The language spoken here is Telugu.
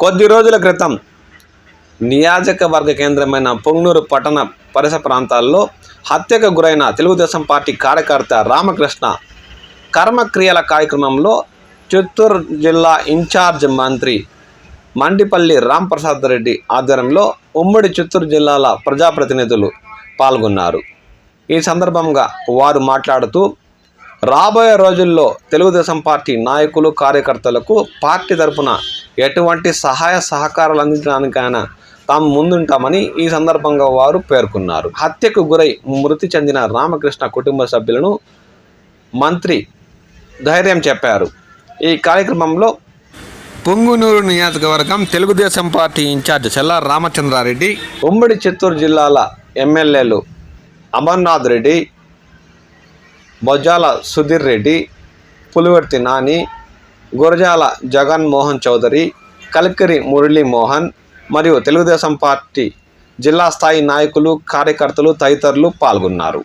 కొద్ది రోజుల క్రితం నియోజకవర్గ కేంద్రమైన పొంగనూరు పట్టణ పరిసర ప్రాంతాల్లో హత్యకు గురైన తెలుగుదేశం పార్టీ కార్యకర్త రామకృష్ణ కర్మక్రియల కార్యక్రమంలో చిత్తూరు జిల్లా ఇన్ఛార్జ్ మంత్రి మండిపల్లి రాంప్రసాద్ రెడ్డి ఆధ్వర్యంలో ఉమ్మడి చిత్తూరు జిల్లాల ప్రజాప్రతినిధులు పాల్గొన్నారు. ఈ సందర్భంగా వారు మాట్లాడుతూ రాబోయే రోజుల్లో తెలుగుదేశం పార్టీ నాయకులు కార్యకర్తలకు పార్టీ తరపున ఎటువంటి సహాయ సహకారాలు అందించడానికైనా తాము ముందుంటామని ఈ సందర్భంగా వారు పేర్కొన్నారు. హత్యకు గురై మృతి చెందిన రామకృష్ణ కుటుంబ సభ్యులను మంత్రి ధైర్యం చెప్పారు. ఈ కార్యక్రమంలో పొంగునూరు నియోజకవర్గం Telugu Desam party in charge Chella Ramachandra Reddy ఉమ్మడి చిత్తూరు జిల్లాల ఎమ్మెల్యేలు అమర్నాథ్ రెడ్డి బొజ్జాల సుధీర్ రెడ్డి పులివర్తి నాని గురజాల జగన్మోహన్ చౌదరి కల్కరి మురళీమోహన్ మరియు తెలుగుదేశం పార్టీ జిల్లా స్థాయి నాయకులు కార్యకర్తలు తదితరులు పాల్గొన్నారు.